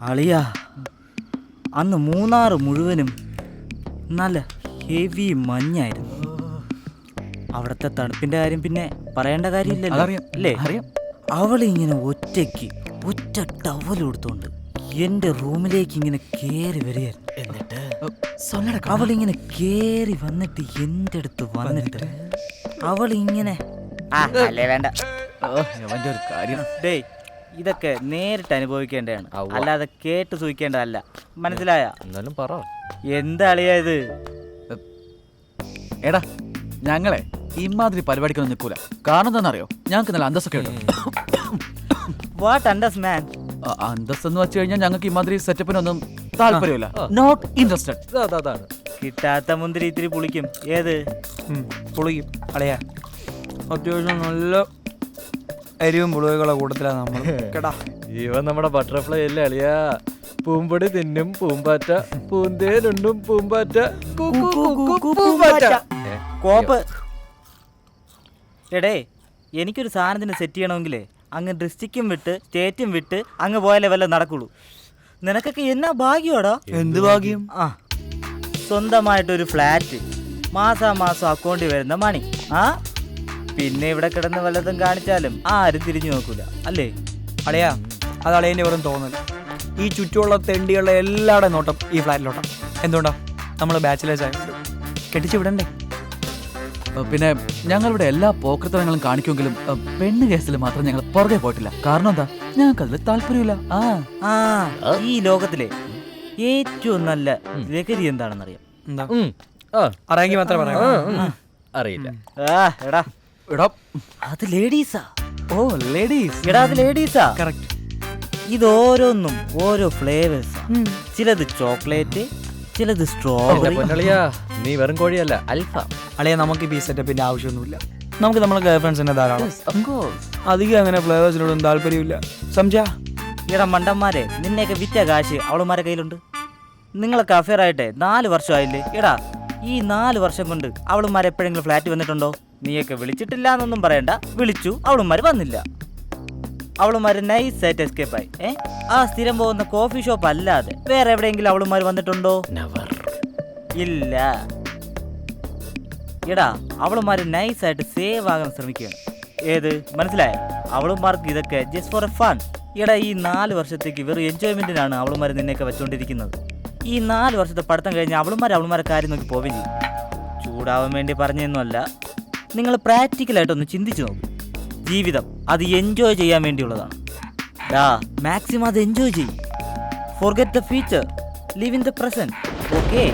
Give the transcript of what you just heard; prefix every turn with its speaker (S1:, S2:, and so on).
S1: അളിയാ അന്ന് മൂന്നാറ് മുഴുവനും നല്ല ഹെവി മഞ്ഞായിരുന്നു. അവിടുത്തെ തണുപ്പിന്റെ കാര്യം പിന്നെ പറയേണ്ട കാര്യമില്ലല്ലോ. അല്ലേ?
S2: അറിയാം.
S1: ഇങ്ങനെ ഒറ്റയ്ക്ക് ഒറ്റ ടവൽ കൊടുത്തോണ്ട് എന്റെ റൂമിലേക്ക് ഇങ്ങനെ കേറി വരികയായിരുന്നു. എന്നിട്ട്? അവൾ അവളിങ്ങനെ കേറി വന്നിട്ട് എന്റെ അടുത്ത് വന്നിട്ട് അവൾ ഇങ്ങനെ വേണ്ട.
S2: ഒരു കാര്യം.
S1: ഡേയ് ഇതൊക്കെ നേരിട്ട് അനുഭവിക്കേണ്ടതാണ്. അല്ലാതെ കേട്ട് സൂഹിക്കേണ്ടതല്ല മനസ്സിലായ?
S3: എന്നാലും പറ.
S1: എന്താ അളിയാ ഇത്?
S2: എടാ ഞങ്ങളെ ഇമാതിരി പരിപാടിക്കൊന്നും നിൽക്കൂല. കാരണം എന്താണെന്നറിയോ? ഞങ്ങൾക്ക് നല്ല അന്തസ്സൊക്കെ ഉണ്ട്
S1: വാട്ട് അണ്ടസ് മാൻ
S2: അന്തസ് എന്ന് വെച്ച് കഴിഞ്ഞാൽ ഞങ്ങൾക്ക് ഇമാതിരി സെറ്റപ്പിനൊന്നും താല്പര്യമില്ല. നോട്ട് ഇൻട്രസ്റ്റഡ്
S3: ഇതാ, അതാ, അതാണ്.
S1: കിട്ടാത്ത മുന്തിരി ഇത്തിരി പുളിക്കും. ഏത്?
S4: പുളിക്കും അളയാ അത്യാവശ്യം നല്ല എരിവും പുളിവുകളുടെ കൂട്ടത്തിലാണ് നമ്മൾ കേടാ.
S3: ഇവ നമ്മുടെ ബട്ടർഫ്ലൈ അല്ലേ അളിയാ? പൂമ്പൊടി തിന്നും പൂമ്പാറ്റ. പൂന്തേനുണ്ടും പൂമ്പാറ്റ. കു, കു, കു, കു, കു, പൂമ്പാറ്റ.
S1: കോപ്പ്. എടേ എനിക്കൊരു സാധനത്തിന് സെറ്റ് ചെയ്യണമെങ്കിലേ അങ്ങ് ഡിസ്ട്രിക്റ്റും വിട്ട് സ്റ്റേറ്റും വിട്ട് അങ്ങ് പോയാലേ വല്ല നടക്കുള്ളൂ. നിനക്കൊക്കെ എന്നാ ഭാഗ്യമാടാ
S4: എന്ത് ഭാഗ്യം?
S1: ആ സ്വന്തമായിട്ടൊരു ഫ്ലാറ്റ്. മാസാ മാസം അക്കൗണ്ടിൽ വരുന്ന മണി ആ പിന്നെ ഇവിടെ കിടന്ന് വല്ലതും കാണിച്ചാലും ആരും തിരിഞ്ഞു നോക്കൂല. അല്ലേ?
S4: അളയാ അത് അളയന്റെ വെറും തോന്നൽ. ഈ ചുറ്റുമുള്ള തെണ്ടികളുടെ എല്ലാവരുടെ നോട്ടം ഈ ഫ്ലാറ്റിലോട്ടം. എന്തുകൊണ്ടാ? നമ്മൾ ബാച്ചിലേഴ്സ് ആയതുകൊണ്ട് കെട്ടിച്ച് വിടണ്ടേ?
S2: പിന്നെ ഞങ്ങളിവിടെ എല്ലാ പോക്രത്തനങ്ങളും കാണിക്കുമെങ്കിലും പെണ്ണ് കേസിൽ മാത്രം ഞങ്ങൾ പുറകെ പോയിട്ടില്ല. കാരണം എന്താ? ഞങ്ങൾക്ക് അതിൽ താല്പര്യമില്ല. ആ
S1: ആ ഈ ലോകത്തിലെ ഏറ്റവും നല്ല ലഹരി എന്താണെന്നറിയാം.
S4: എന്താ?
S3: ആ,
S4: അറിയാമെങ്കിൽ മാത്രമേ പറയാം.
S3: അറിയില്ല.
S1: ആ എടാ.
S2: എടാ
S1: അത് ലേഡീസാ.
S4: ഓ ലേഡീസ്.
S1: എടാ അത് ലേഡീസാ.
S4: കറക്റ്റ്.
S1: ഇത് ഓരോന്നും ഓരോ ഫ്ലേവേഴ്സ്. ചിലത് ചോക്ലേറ്റ് ചിലത് സ്ട്രോബെറി
S3: നീ വെറും കോഴിയല്ല അൽഫ.
S4: അളിയ നമുക്ക് ഈ സെറ്റപ്പിന്റെ ആവശ്യമൊന്നുമില്ല. നമുക്ക് നമ്മളെ ഗേൾ ഫ്രണ്ട്സിനെ ധാരാളം അധികം അങ്ങനെ ഫ്ലേവേഴ്സിനോടൊന്നും താല്പര്യമില്ല. സംജാ.
S1: എടാ മണ്ടന്മാരെ നിന്നെയൊക്കെ വിറ്റ കാശ് അവളുമാരെ കയ്യിലുണ്ട്. നിങ്ങളൊക്കെ അഫെയർ ആയിട്ടെ നാല് വർഷമായില്ലേ? എടാ ഈ നാല് വർഷം കൊണ്ട് അവളുമാരെപ്പോഴെങ്കിലും ഫ്ലാറ്റ് വന്നിട്ടുണ്ടോ? നീയൊക്കെ വിളിച്ചിട്ടില്ല എന്നൊന്നും പറയണ്ട. വിളിച്ചു. അവളുമാർ വന്നില്ല. അവളുമാര് നൈസ് ആയിട്ട് എസ്കേപ്പ് ആയി. ഏ? ആ സ്ഥിരം പോകുന്ന കോഫി ഷോപ്പ് അല്ലാതെ വേറെ എവിടെയെങ്കിലും അവളുമാർ വന്നിട്ടുണ്ടോ? ഇല്ല. എടാ അവളുമാര് നൈസായിട്ട് സേവ് ആകാൻ ശ്രമിക്കുകയാണ്. ഏത്? മനസ്സിലായ? അവളുമാർക്ക് ഇതൊക്കെ ജസ്റ്റ് ഫോർ എ ഫൺ എടാ ഈ നാല് വർഷത്തേക്ക് വെറും എൻജോയ്മെന്റിനാണ് അവളുമാർ നിന്നെയൊക്കെ വെച്ചുകൊണ്ടിരിക്കുന്നത് ഈ നാല് വർഷത്തെ പഠിത്തം കഴിഞ്ഞ് അവളുമാർ അവളുമാരെ കാര്യം നോക്കി പോവുകയും ചെയ്യും ചൂടാവാൻ വേണ്ടി പറഞ്ഞതൊന്നുമല്ല നിങ്ങൾ പ്രാക്ടിക്കലായിട്ടൊന്ന് ചിന്തിച്ചു നോക്കും. ജീവിതം അത് എൻജോയ് ചെയ്യാൻ വേണ്ടിയുള്ളതാണ്. ഡാ മാക്സിമം അത് എൻജോയ് ചെയ്യും. Forget the future live in the present okay